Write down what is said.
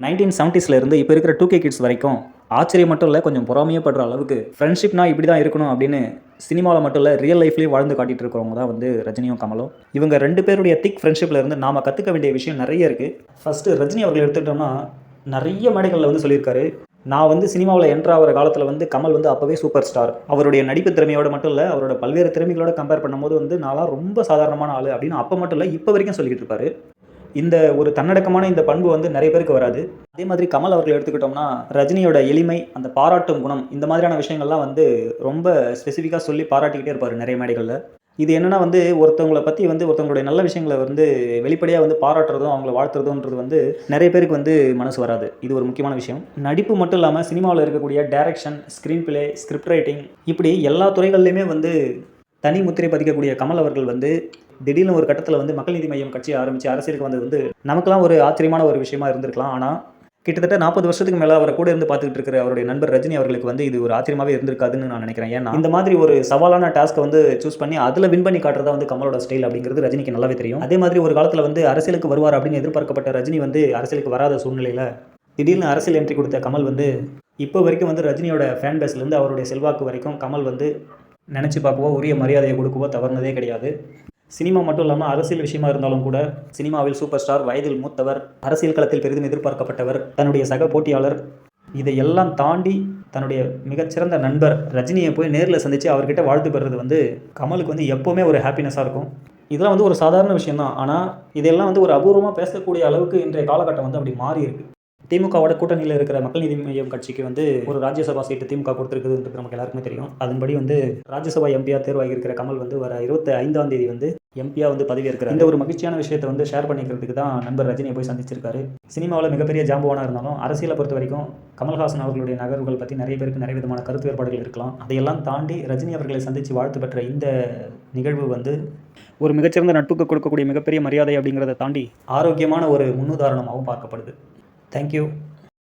Nineteen செவன்ட்டிஸ்லேருந்து இப்போ இருக்கிற two K kids வரைக்கும் ஆச்சரியம் மட்டும் இல்லை கொஞ்சம் பொறாமையப்படுற அளவுக்கு ஃப்ரெண்ட்ஷிப்னா இப்படி தான் இருக்கணும் அப்படின்னு சினிமாவில் மட்டும் இல்லை ரியல் லைஃப்லேயும் வாழ்ந்து காட்டிட்டு இருக்கிறவங்க தான் வந்து ரஜினியும் கமலும். இவங்க ரெண்டு பேருடைய திக் ஃப்ரெண்ட்ஷிப்பில் இருந்து நாம கற்றுக்க வேண்டிய விஷயம் நிறைய இருக்குது ஃபஸ்ட்டு ரஜினி அவர்கள் எடுத்துக்கிட்டோம்னா நிறைய மேடைகளில் வந்து சொல்லியிருக்காரு. நான் வந்து சினிமாவில் என்ட்ரு ஆகிற காலத்தில் வந்து கமல் வந்து அப்போவே சூப்பர் ஸ்டார் அவருடைய நடிப்பு திறமையோட மட்டும் இல்லை அவரோட பல்வேறு திறமைகளோட கம்பேர் பண்ணும்போது வந்து நான்லாம் ரொம்ப சாதாரணமான ஆள் அப்படின்னு அப்போ மட்டும் இல்லை இப்போ வரைக்கும் சொல்லிக்கிட்டு இருப்பாரு. இந்த ஒரு தன்னடக்கமான இந்த பண்பு வந்து நிறைய பேருக்கு வராது. அதே மாதிரி கமல் அவர்கள் எடுத்துக்கிட்டோம்னா ரஜினியோட எளிமை அந்த பாராட்டும் குணம் இந்த மாதிரியான விஷயங்கள்லாம் வந்து ரொம்ப ஸ்பெசிஃபிக்காக சொல்லி பாராட்டிக்கிட்டே இருப்பார் நிறைய மேடைகளில். இது என்னன்னா வந்து ஒருத்தவங்களை பற்றி வந்து ஒருத்தவங்களுடைய நல்ல விஷயங்களை வந்து வெளிப்படையாக வந்து பாராட்டுறதும் அவங்கள வாழ்த்துறதுன்றது வந்து நிறைய பேருக்கு வந்து மனசு வராது. இது ஒரு முக்கியமான விஷயம். நடிப்பு மட்டும் இல்லாமல் சினிமாவில் இருக்கக்கூடிய direction screen play script writing இப்படி எல்லா துறைகள்லையுமே வந்து தனி முத்திரை பதிக்கக்கூடிய கமல் அவர்கள் வந்து திடீர்னு ஒரு கட்டத்தில் வந்து மக்கள் நீதி மையம் கட்சி ஆரம்பித்து அரசியலுக்கு வந்தது வந்து நமக்கெல்லாம் ஒரு ஆச்சரியமான ஒரு விஷயமா இருந்திருக்கலாம். ஆனால் கிட்டத்தட்ட நாற்பது வருஷத்துக்கு மேலே அவரை கூட இருந்து பார்த்துக்கிட்டு இருக்கிற அவருடைய நண்பர் ரஜினி அவர்களுக்கு வந்து இது ஒரு ஆச்சரியமாகவே இருந்திருக்காதுன்னு நான் நினைக்கிறேன். ஏன்னா இந்த மாதிரி ஒரு சவாலான டாஸ்க்கை வந்து சூஸ் பண்ணி அதில் வின் பண்ணி காட்டுறதா வந்து கமலோட ஸ்டைல் அப்படிங்கிறது ரஜினிக்கு நல்லாவே தெரியும். அதே மாதிரி ஒரு காலத்தில் வந்து அரசியலுக்கு வருவார் அப்படின்னு எதிர்பார்க்கப்பட்ட ரஜினி வந்து அரசியலுக்கு வராத சூழ்நிலையில் திடீர்னு அரசியல் என்ட்ரி கொடுத்த கமல் வந்து இப்போ வரைக்கும் வந்து ரஜினியோட ஃபேன் பேஸ்லேருந்து அவருடைய செல்வாக்கு வரைக்கும் கமல் வந்து நினச்சி பார்க்கவோ உரிய மரியாதையை கொடுக்கவோ தவறுனதே கிடையாது. சினிமா மட்டும் இல்லாமல் அரசியல் விஷயமா இருந்தாலும் கூட சினிமாவில் சூப்பர் ஸ்டார் வயதில் மூத்தவர் அரசியல் களத்தில் பெரிதும் எதிர்பார்க்கப்பட்டவர் தன்னுடைய சக போட்டியாளர் இதையெல்லாம் தாண்டி தன்னுடைய மிகச்சிறந்த நண்பர் ரஜினியை போய் நேரில் சந்தித்து அவர்கிட்ட வாழ்த்து பெறுறது வந்து கமலுக்கு வந்து எப்போவுமே ஒரு ஹாப்பினஸாக இருக்கும். இதெல்லாம் வந்து ஒரு சாதாரண விஷயம் தான் ஆனால் இதெல்லாம் வந்து ஒரு அபூர்வமாக பேசக்கூடிய அளவுக்கு இன்றைய காலகட்டம் வந்து அப்படி மாறி இருக்கு. திமுகவோட கூட்டணியில் இருக்கிற மக்கள் நீதி மையம் கட்சிக்கு வந்து ஒரு ராஜ்யசபா சீட்டு திமுக கொடுத்துருக்குதுன்றது நமக்கு எல்லாருக்குமே தெரியும். அதன்படி வந்து ராஜ்யசபா எம்பியா தேர்வாகியிருக்கிற கமல் வந்து வர இருபத்தி ஐந்தாம் தேதி வந்து எம்பியா வந்து பதவி இருக்கிற இந்த ஒரு மகிழ்ச்சியான விஷயத்தை வந்து ஷேர் பண்ணிக்கிறதுக்கு தான் நண்பர் ரஜினியை போய் சந்திச்சிருக்காரு. சினிமாவில் மிகப்பெரிய ஜாம்பவானாக இருந்தாலும் அரசியலை பொறுத்த வரைக்கும் கமல்ஹாசன் அவர்களுடைய நகர்வுகள் பற்றி நிறைய பேருக்கு நிறைய விதமான கருத்து வேறுபாடுகள் இருக்கலாம். அதையெல்லாம் தாண்டி ரஜினி அவர்களை சந்தித்து வாழ்த்து பெற்ற இந்த நிகழ்வு வந்து ஒரு மிகச்சிறந்த நட்புக்கு கொடுக்கக்கூடிய மிகப்பெரிய மரியாதை அப்படிங்கிறத தாண்டி ஆரோக்கியமான ஒரு முன்னுதாரணமாகவும் பார்க்கப்படுது. Thank you.